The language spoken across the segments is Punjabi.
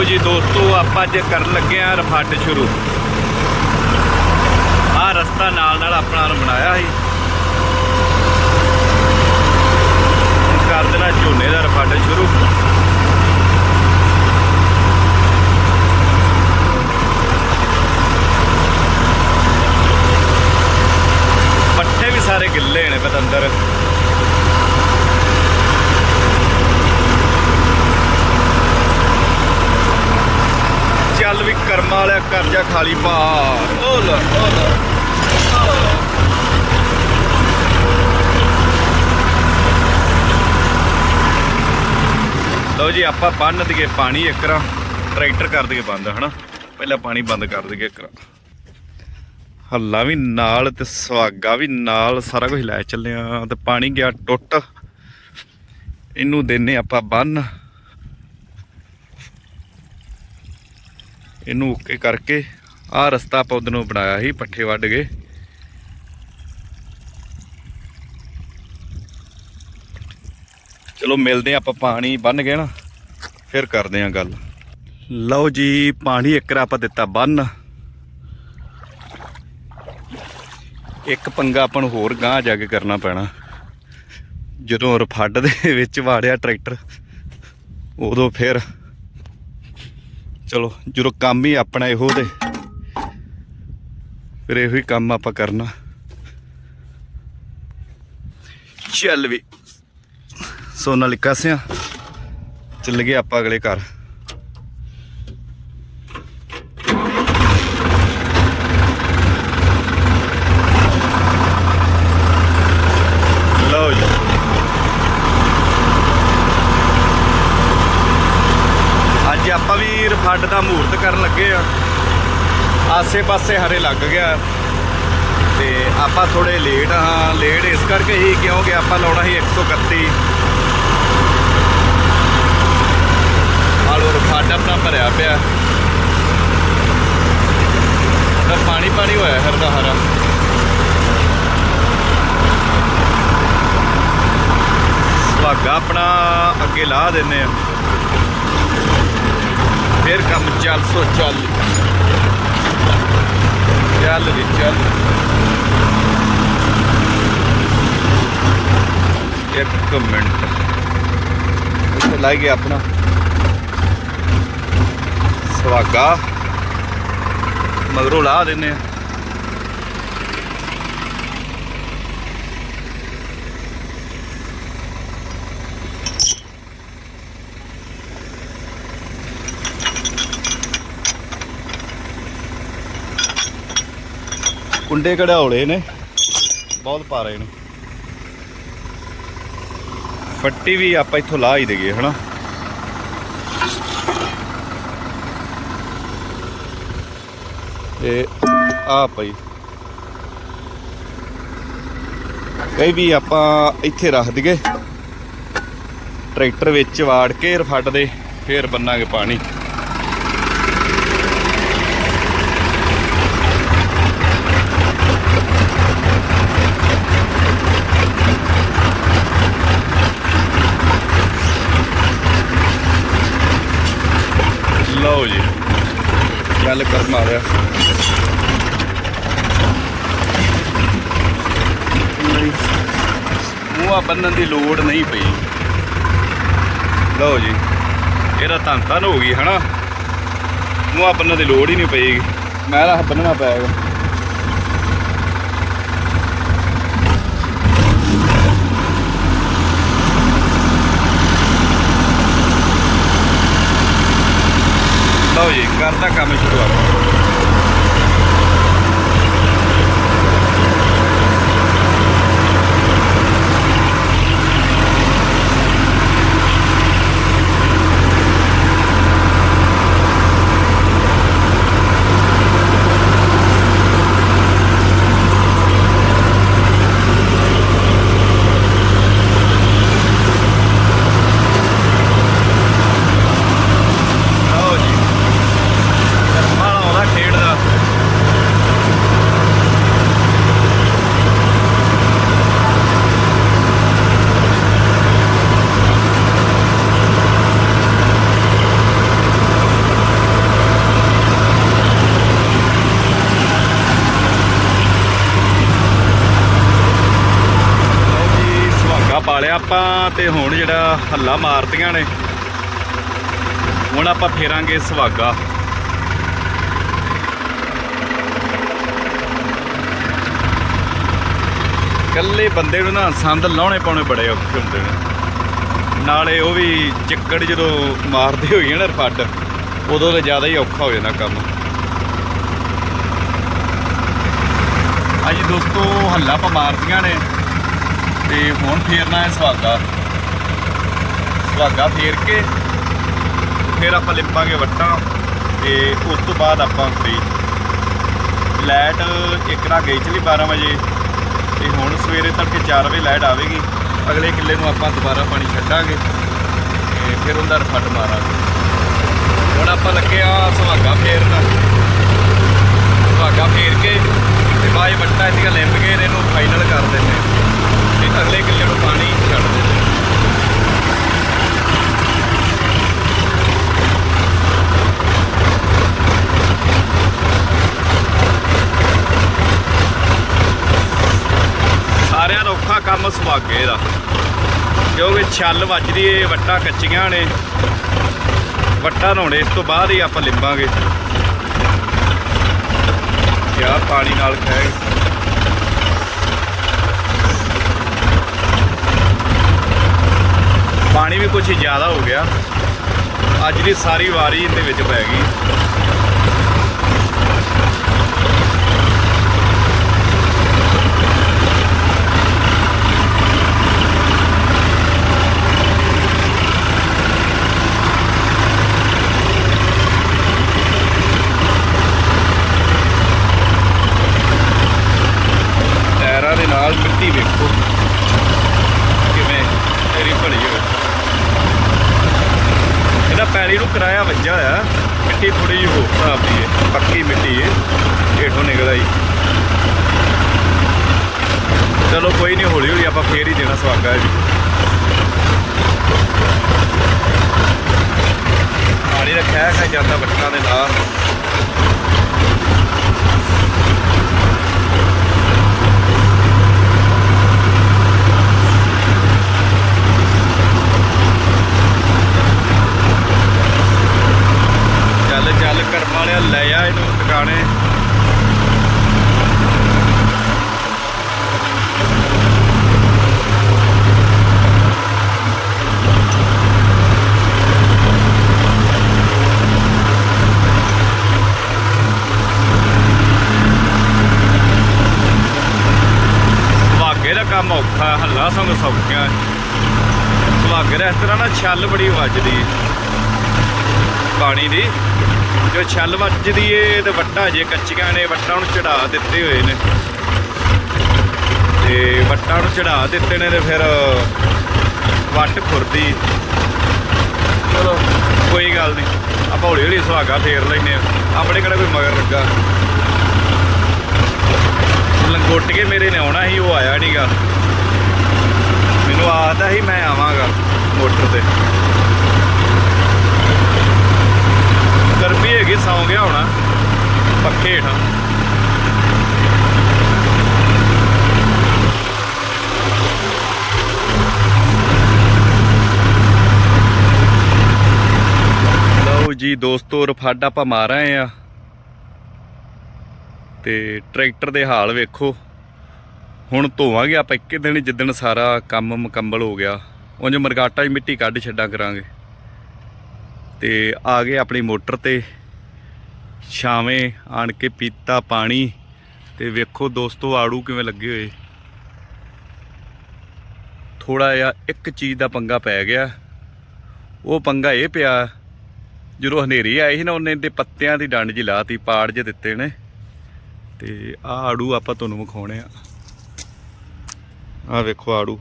ਲਓ ਜੀ ਦੋਸਤੋ, ਆਪਾਂ ਅੱਜ ਕਰਨ ਲੱਗੇ ਆ ਰਫੱਡ ਸ਼ੁਰੂ। ਆਹ ਰਸਤਾ ਨਾਲ ਨਾਲ ਆਪਣਾ ਬਣਾਇਆ ਸੀ। ਹੁਣ ਕਰ ਦੇਣਾ ਝੋਨੇ ਦਾ ਰਫੱਡ ਸ਼ੁਰੂ। ਪੱਠੇ ਵੀ ਸਾਰੇ ਗਿੱਲੇ ਨੇ ਪਤੰਦਰ ਚੱਲ ਵੀ ਕਰਮਾਂ ਵਾਲਿਆ ਖਾਲੀ ਪਾ ਓ ਲੈ ਓ ਲੈ। ਲਓ ਜੀ, ਆਪਾਂ ਬੰਨ ਦਈਏ ਪਾਣੀ ਇੱਕਰਾ ਟਰੈਕਟਰ ਕਰ ਦਈਏ ਬੰਦ, ਹਨਾ? ਪਹਿਲਾਂ ਪਾਣੀ ਬੰਦ ਕਰ ਦਈਏ ਇੱਕਰਾ ਹੱਲਾ ਵੀ ਨਾਲ ਤੇ ਸੁਹਾਗਾ ਵੀ ਨਾਲ ਸਾਰਾ ਕੁਝ ਲੈ ਚੱਲਿਆ ਤੇ ਪਾਣੀ ਗਿਆ ਟੁੱਟ। ਇਹਨੂੰ ਦੇਨੇ ਆਪਾਂ ਬੰਨ। ਇਹਨੂੰ ਓਕੇ ਕਰਕੇ ਆਹ ਰਸਤਾ ਆਪਾਂ ਉਧਰ ਨੂੰ ਬਣਾਇਆ ਸੀ, ਪੱਠੇ ਵੱਢ ਕੇ। ਚਲੋ ਮਿਲਦੇ ਆ ਆਪਾਂ, ਪਾਣੀ ਬੰਨ ਗਏ ਨਾ, ਫਿਰ ਕਰਦੇ ਆ ਗੱਲ। ਲਓ ਜੀ, ਪਾਣੀ ਇੱਕ ਰਾ ਆਪਾਂ ਦਿੱਤਾ ਬੰਨ। ਇੱਕ ਪੰਗਾ ਆਪਾਂ ਨੂੰ ਹੋਰ ਗਾਂਹ ਜਾ ਕੇ ਕਰਨਾ ਪੈਣਾ। ਜਦੋਂ ਰਫੱਡ ਦੇ ਵਿੱਚ ਵਾੜਿਆ ਟਰੈਕਟਰ, ਉਦੋਂ ਫਿਰ ਚਲੋ, ਜਦੋਂ ਕੰਮ ਹੀ ਆਪਣਾ ਇਹੋ ਤੇ, ਫਿਰ ਇਹੋ ਹੀ ਕੰਮ ਆਪਾਂ ਕਰਨਾ। ਚੱਲ ਵੀ। ਸੋਨਾ ਲਿਖਾ ਸਿਆ, ਚੱਲ ਗਏ ਆਪਾਂ ਅਗਲੇ ਘਰ ਲਓ ਜੀ ਅੱਜ ਆਪਾਂ ਵੀ ਦਾ ਮਹੂਰਤ ਕਰਨ ਲੱਗੇ ਆ। ਆਸੇ-ਪਾਸੇ ਹਰੇ ਲੱਗ ਗਿਆ। ਤੇ ਆਪਾਂ ਥੋੜੇ ਲੇਟ ਹਾਂ ਲੇਟ ਇਸ ਕਰਕੇ ਹੀ ਕਿਉਂਕਿ ਆਪਾਂ ਲਾਉਣਾ ਸੀ 131 ਆਲੂ ਰਫੱਡ ਆਪਣਾ ਭਰਿਆ ਪਿਆ। ਤਾਂ ਪਾਣੀ ਪਾਣੀ ਹੋਇਆ ਹਰਦਾ ਹਰਾ ਸੁਹਾਗਾ ਆਪਣਾ ਅੱਗੇ ਲਾ ਦਿੰਨੇ ਆ। ਫਿਰ ਕੰਮ ਚੱਲ, ਸੋ ਚੱਲ। ਚੱਲ ਵੀ, ਚੱਲ। ਇੱਕ ਮਿੰਟ। ਇੱਥੇ ਲੱਗ ਗਿਆ ਆਪਣਾ। ਸਵਾਗਾ। ਮਗਰੋਂ ਲਾ ਦਿੰਨੇ ਆ। ਕੁੰਡੇ ਕਢਾਉਲੇ ਨੇ? ਬਹੁਤ ਪਾ ਨੇ। ਫੱਟੀ ਵੀ ਆਪਾਂ ਇੱਥੋਂ ਲਾ ਹੀ ਦੇਗੇ ਹਨਾ? ਤੇ ਆ ਪਈ। ਕਈ ਵੀ ਆਪਾਂ ਇੱਥੇ ਰੱਖ ਦਈਏ। ਟਰੈਕਟਰ ਵਿੱਚ ਵਾੜ ਕੇ ਰਫੱਡ ਦੇ, ਫੇਰ ਬੰਨਾਂਗੇ ਪਾਣੀ ਲਓ ਜੀ ਗੱਲ ਕਰ ਮਾਰਿਆ ਨਹੀਂ ਮੂੰਹਾਂ ਬੰਨਣ ਦੀ ਲੋੜ ਨਹੀਂ ਪਈ। ਲਓ ਜੀ ਇਹਦਾ ਧੰਨ ਧੰਨ ਹੋ ਗਈ ਹਨਾ? ਮੂੰਹਾਂ ਬੰਨਣ ਦੀ ਲੋੜ ਹੀ ਨਹੀਂ ਪਈ। ਮੈਂ ਤਾਂ ਬੰਨਣਾ ਪਏਗਾ ਲਓ ਜੀ ਕਰਦਾ ਕੰਮ ਸ਼ੁਰੂ ਆਪਾਂ ਲਓ ਜੀ ਕਰਮਾਂ ਵਾਲਾ ਆਉਂਦਾ ਆਪਾਂ ਤੇ ਹੁਣ ਜਿਹੜਾ ਹੱਲਾ ਮਾਰਦੀਆਂ ਨੇ, ਹੁਣ ਆਪਾਂ ਫੇਰਾਂਗੇ ਸੁਹਾਗਾ। ਇਕੱਲੇ ਬੰਦੇ ਨੂੰ ਨਾ ਸੰਦ ਲਾਉਣੇ ਪਾਉਣੇ ਬੜੇ ਔਖੇ ਹੁੰਦੇ ਨੇ। ਨਾਲੇ ਉਹ ਵੀ ਚਿੱਕੜ ਜਦੋਂ ਮਾਰਦੇ ਹੋਈਏ ਨਾ ਫੱਡ ਉਦੋਂ ਤਾਂ ਜ਼ਿਆਦਾ ਹੀ ਔਖਾ ਹੋ ਜਾਂਦਾ ਕੰਮ। ਅੱਜ ਦੋਸਤੋ, ਹੱਲਾ ਆਪਾਂ ਮਾਰਦੀਆਂ ਨੇ, ਤੇ ਹੁਣ ਫੇਰਨਾ ਹੈ ਸੁਹਾਗਾ। ਸੁਹਾਗਾ ਫੇਰ ਕੇ। ਫਿਰ ਆਪਾਂ ਲਿਪਾਂਗੇ ਵੱਟਾਂ ਤੇ ਉਸ ਤੋਂ ਬਾਅਦ ਆਪਾਂ ਫਰੀ ਲਾਈਟ ਇੱਕ ਨਾ ਗਈ ਚਲੀ 12 ਵਜੇ। ਤੇ ਹੁਣ ਸਵੇਰੇ ਤੜਕੇ 4 ਵਜੇ ਲਾਈਟ ਆਵੇਗੀ। ਅਗਲੇ ਕਿੱਲੇ ਨੂੰ ਆਪਾਂ ਦੁਬਾਰਾ ਪਾਣੀ ਛੱਡਾਂਗੇ ਤੇ ਫਿਰ ਉਹਦਾ ਫੱਟ ਮਾਰਾਂਗੇ। ਹੁਣ ਆਪਾਂ ਲੱਗੇ ਆ ਸੁਹਾਗਾ ਫੇਰਨਾ ਸੁਹਾਗਾ ਫੇਰ ਕੇ ਤੇ ਬਾਅਦ 'ਚ ਵੱਟਾਂ ਇਹਦੀਆਂ ਲਿੰਬ ਕੇ ਤੇ ਇਹਨੂੰ ਫਾਈਨਲ ਕਰ ਦਿੰਦੇ ਤੇ ਅਗਲੇ ਕਿੱਲੇ ਨੂੰ ਪਾਣੀ ਛੱਡ ਦਿੰਦੇ ਸਾਰਿਆਂ ਦਾ ਔਖਾ ਕੰਮ ਸੁਹਾਗੇ ਕਿਉਂਕਿ ਛੱਲ ਵੱਜਦੀ ਏ, ਵੱਟਾਂ ਕੱਚੀਆਂ ਨੇ। ਵੱਟਾਂ ਨਹਾਉਣੇ, ਇਸ ਤੋਂ ਬਾਅਦ ਹੀ ਆਪਾਂ ਲਿੰਬਾਂਗੇ। ਕਿਆ ਪਾਣੀ ਨਾਲ ਖਾਏ ਪਾਣੀ ਵੀ ਕੁਝ ਜ਼ਿਆਦਾ ਹੋ ਗਿਆ। ਅੱਜ ਦੀ ਸਾਰੀ ਵਾਰੀ ਇਹਦੇ ਵਿੱਚ ਪੈ ਗਈ ਟਾਇਰਾਂ ਦੇ ਨਾਲ ਮਿੱਟੀ ਵੇਖੋ ਕਿਵੇਂ ਤੇਰੀ ਭਲੀ ਹੋਵੇ ਇਹਦਾ ਪੈਲੀ ਨੂੰ ਕਿਰਾਇਆ ਵੱਜਾ ਹੋਇਆ। ਮਿੱਟੀ ਥੋੜੀ ਜਿਹੀ ਹੋਰ ਹਿਸਾਬ ਹੈ ਪੱਕੀ ਮਿੱਟੀ ਹੈ ਹੇਠੋਂ ਨਿਕਲ ਆਈ ਚਲੋ ਕੋਈ ਨਹੀਂ, ਹੌਲੀ ਹੌਲੀ ਆਪਾਂ ਫੇਰ ਹੀ ਦੇਣਾ ਸਵਾਗਾ ਜੀ। ਪਾਣੀ ਰੱਖਿਆ ਹੈ ਜਾਂਦਾ ਬੱਟਾਂ ਦੇ ਨਾਲ ਚੱਲ ਚੱਲ ਕਰਮ ਵਾਲਿਆ ਲੈ ਆ ਇਹਨੂੰ ਟਿਕਾਣੇ ਸੁਹਾਗੇ ਦਾ ਕੰਮ ਔਖਾ ਹੱਲਾ ਸੰਗ ਸੌਖਿਆ। ਸੁਹਾਗੇ ਦਾ ਇਸ ਤਰ੍ਹਾਂ ਨਾ ਛੱਲ ਬੜੀ ਵੱਜਦੀ ਹੈ ਪਾਣੀ ਦੀ। ਜੋ ਛੱਲ ਵੱਜਦੀ ਏ, ਤੇ ਵੱਟਾਂ ਜੇ ਕੱਚੀਆਂ ਨੇ, ਵੱਟਾਂ ਨੂੰ ਚੜਾ ਦਿੱਤੇ ਹੋਏ ਨੇ। ਤੇ ਵੱਟਾਂ ਨੂੰ ਚੜਾ ਦਿੱਤੇ ਨੇ ਤੇ ਫਿਰ ਵੱਟ ਖੁਰਦੀ। ਚਲੋ, ਕੋਈ ਗੱਲ ਨਹੀਂ ਆਪਾਂ ਹੌਲੀ ਹੌਲੀ ਸੁਹਾਗਾ ਫੇਰ ਲੈਨੇ ਆ ਆਪਣੇ ਕਿਹੜਾ ਕੋਈ ਮਗਰ ਲੱਗਾ। ਲੰਗੋਟ ਕੇ ਮੇਰੇ ਨੇ ਆਉਣਾ ਸੀ, ਉਹ ਆਇਆ ਨਹੀਂਗਾ ਮੈਨੂੰ ਆਦਾ ਸੀ ਮੈਂ ਆਵਾਂਗਾ ਮੋਟਰ ਤੇ। ਗਰਮੀ ਹੈਗੀ, ਸੌਂ ਗਿਆ ਹੋਣਾ। ਪੱਖੇ ਹੇਠਾਂ। ਲਓ ਜੀ ਦੋਸਤੋ, ਰਫਾਡਾ ਆਪਾਂ ਮਾਰ ਆਏ ਆ। ਤੇ ਟਰੈਕਟਰ ਦੇ ਹਾਲ ਵੇਖੋ। ਹੁਣ ਧੋਵਾਂਗੇ ਆਪਾਂ ਇੱਕੇ ਦਿਨ ਜਿੱਦਣ ਸਾਰਾ ਕੰਮ ਮੁਕੰਮਲ ਹੋ ਗਿਆ। ਉਂਝ ਮਰਗਾਟਾ ਹੀ ਮਿੱਟੀ ਕੱਢ ਛੱਡਾਂ ਕਰਾਂਗੇ। ਤੇ ਆ ਗਏ ਆਪਣੀ ਮੋਟਰ ਤੇ। ਛਾਵੇਂ ਆਣ ਕੇ ਪੀਤਾ ਪਾਣੀ। ਤੇ ਵੇਖੋ ਦੋਸਤੋ, ਆੜੂ ਕਿਵੇਂ ਲੱਗੇ ਹੋਏ। ਥੋੜਾ ਜਿਹਾ ਇੱਕ ਚੀਜ਼ ਦਾ ਪੰਗਾ ਪੈ ਗਿਆ। ਉਹ ਪੰਗਾ ਇਹ ਪਿਆ, ਜਦੋਂ ਹਨੇਰੀ ਆਈ ਸੀ ਨਾ, ਉਹਨੇ ਦੇ ਪੱਤਿਆਂ ਦੀ ਡੰਡ ਜੀ ਲਾਤੀ, ਪਾੜ ਜੇ ਦਿੱਤੇ ਨੇ। ਤੇ ਆ ਆੜੂ ਆਪਾਂ ਤੁਹਾਨੂੰ ਵਿਖਾਉਣੇ ਆ। ਆ ਵੇਖੋ ਆੜੂ।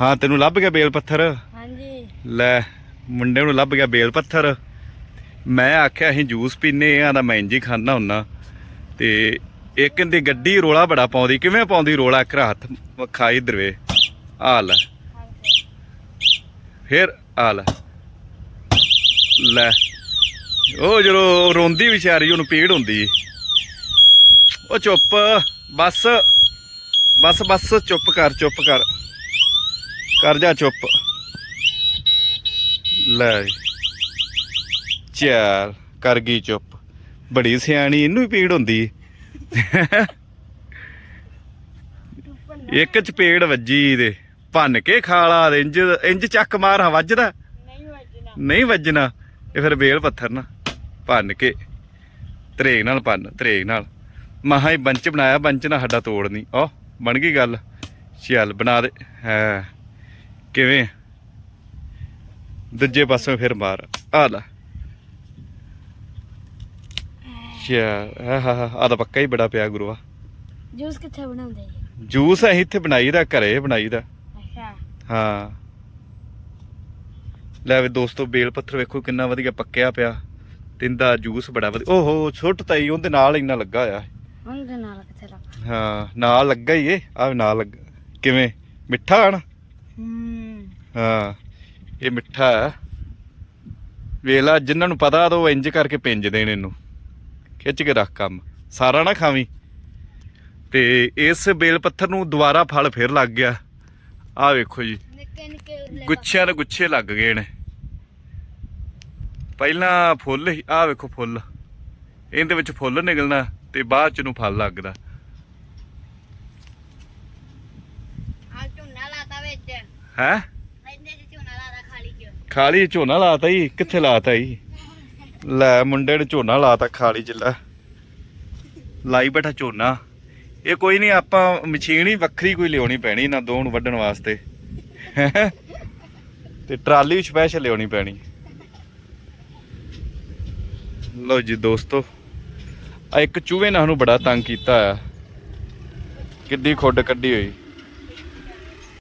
ਹਾਂ ਤੈਨੂੰ ਲੱਭ ਗਿਆ ਬੇਲ ਪੱਥਰ? ਹਾਂਜੀ। ਲੈ ਮੁੰਡੇ ਨੂੰ ਲੱਭ ਗਿਆ ਬੇਲ ਪੱਥਰ। ਮੈਂ ਆਖਿਆ ਅਸੀਂ ਜੂਸ ਪੀਨੇ ਆ ਦਾ ਮੈਂ ਇੰਜ ਹੀ ਖਾਣਾ ਹੁੰਨਾ। ਤੇ ਇੱਕ ਇਹਦੀ ਗੱਡੀ ਰੋਲਾ ਬੜਾ ਪਾਉਂਦੀ ਕਿਵੇਂ ਪਾਉਂਦੀ ਰੋਲਾ? ਇੱਕ ਹੱਥ ਖਾਈ ਦਰਵੇ। ਆ ਲੈ। ਫਿਰ ਆ ਲੈ। ਲੈ। ਉਹ ਜਦੋਂ ਰੋਂਦੀ ਵਿਚਾਰੀ ਉਹਨੂੰ ਪੀੜ ਹੁੰਦੀ। ਉਹ ਚੁੱਪ ਬਸ। ਬਸ ਬਸ ਚੁੱਪ ਕਰ ਚੁੱਪ ਕਰ। ਕਰ ਜਾ ਚੁੱਪ। ਲੈ। ਚੱਲ ਕਰ ਗਈ ਚੁੱਪ। ਬੜੀ ਸਿਆਣੀ ਇਹਨੂੰ ਹੀ ਪੀੜ ਹੁੰਦੀ। ਇੱਕ ਚਪੇੜ ਵੱਜੀ ਇਹਦੇ। ਭੰਨ ਕੇ ਖਾਲਾ ਦੇ ਇੰਜ ਇੰਜ ਚੱਕ ਮਾਰ ਹਾਂ ਵੱਜਦਾ? ਨਹੀਂ ਵੱਜਣਾ। ਨਹੀਂ ਵੱਜਣਾ। ਇਹ ਫਿਰ ਬੇਲ ਪੱਥਰ ਨਾ। ਭੰਨ ਕੇ। ਤਰੇਗ ਨਾਲ ਭੰਨ ਤਰੇਗ ਨਾਲ। ਮਹਾ ਹੀ ਬੰਚ ਬਣਾਇਆ ਬੰਚ ਨਾਲ ਸਾਡਾ ਤੋੜਨੀ ਓ ਬਣ ਗਈ ਗੱਲ? ਚੱਲ ਬਣਾ ਦੇ। ਹੈ। ਕਿਵੇਂ? ਦੂਜੇ ਪਾਸੋਂ ਫਿਰ ਮਾਰ। ਆ ਲੈ। ਚੱਲ ਆ ਤਾਂ ਪੱਕਾ ਹੀ ਬੜਾ ਪਿਆ ਗੁਰੂਆ। ਜੂਸ ਕਿੱਥੇ ਬਣਾਉਂਦੇ ਜੀ? ਜੂਸ ਅਸੀਂ ਇੱਥੇ ਬਣਾਈਦਾ ਘਰੇ ਬਣਾਈਦਾ। ਅੱਛਾ। ਹਾਂ। ਲੈ ਵੀ ਦੋਸਤੋ ਬੇਲ ਪੱਥਰ ਵੇਖੋ ਕਿੰਨਾ ਵਧੀਆ ਪੱਕਿਆ ਪਿਆ। ਤਿੰਦਾ ਜੂਸ ਬੜਾ ਵਧੀਆ। ਓਹੋ ਸੁੱਟ ਤਾਈ ਉਹਦੇ ਨਾਲ ਇੰਨਾ ਲੱਗਾ ਹੋਇਆ ਉਹਦੇ ਨਾਲ ਕਿੱਥੇ ਲੱਗ ਹਾਂ ਨਾਲ ਲੱਗਾ ਹੀ ਏ ਆ ਨਾਲ ਲੱਗਾ ਕਿਵੇਂ? ਮਿੱਠਾ ਹਨ ਹੂੰ। ਹਾਂ ਇਹ ਮਿੱਠਾ ਹੈ। ਵੇਲਾ ਜਿਨ੍ਹਾਂ ਨੂੰ ਪਤਾ ਤਾਂ ਉਹ ਇੰਜ ਕਰਕੇ ਪਿੰਜਦੇ ਨੇ ਇਹਨੂੰ। ਖਿੱਚ ਕੇ ਰੱਖ ਕੰਮ। ਸਾਰਾ ਨਾ ਖਾਵੀਂ। ਤੇ ਇਸ ਬੇਲ ਪੱਥਰ ਨੂੰ ਦੁਬਾਰਾ ਫਲ ਫਿਰ ਲੱਗ ਗਿਆ। ਆ ਵੇਖੋ ਜੀ। ਨਿੱਕੇ ਨਿੱਕੇ ਉਰਲੇ ਗੁੱਛਿਆਂ ਦੇ ਗੁੱਛੇ ਲੱਗ ਗਏ ਨੇ। ਪਹਿਲਾਂ ਫੁੱਲ ਆਹ ਵੇਖੋ ਫੁੱਲ। ਇਹਦੇ ਵਿੱਚ ਫੁੱਲ ਨਿਕਲਣਾ। ਤੇ ਬਾਅਦ ਚ ਨੂੰ ਫਲ ਲੱਗਦਾ। ਆ ਝੁੰਨਾ ਲਾਤਾ ਵਿੱਚ। ਹੈ? ਇਹਦੇ ਚ ਝੁੰਨਾ ਲਾਤਾ ਖਾਲੀ ਚ। ਖਾਲੀ ਝੋਨਾ ਲਾਤਾ ਹੀ ਕਿੱਥੇ ਲਾਤਾ ਹੀ ਲੈ ਮੁੰਡੇ ਨੇ ਝੋਨਾ ਲਾਤਾ ਖਾਲੀ ਚ ਲੈ। ਲਾਈ ਬੈਠਾ ਝੋਨਾ। ਇਹ ਕੋਈ ਨਹੀਂ ਆਪਾਂ ਮਸ਼ੀਨ ਹੀ ਵੱਖਰੀ ਕੋਈ ਲਿਆਉਣੀ ਪੈਣੀ ਨਾ ਦੋ ਨੂੰ ਵੱਢਣ ਵਾਸਤੇ। ਹੈਂ? ਤੇ ਟਰਾਲੀ ਵੀ ਸਪੈਸ਼ਲ ਲਿਆਉਣੀ ਪੈਣੀ। ਲਓ ਜੀ ਦੋਸਤੋ। ਆ ਇੱਕ ਚੂਹੇ ਨੇ ਸਾਨੂੰ ਬੜਾ ਤੰਗ ਕੀਤਾ ਆ। ਕਿੱਡੀ ਖੁੱਡ ਕੱਢੀ ਹੋਈ।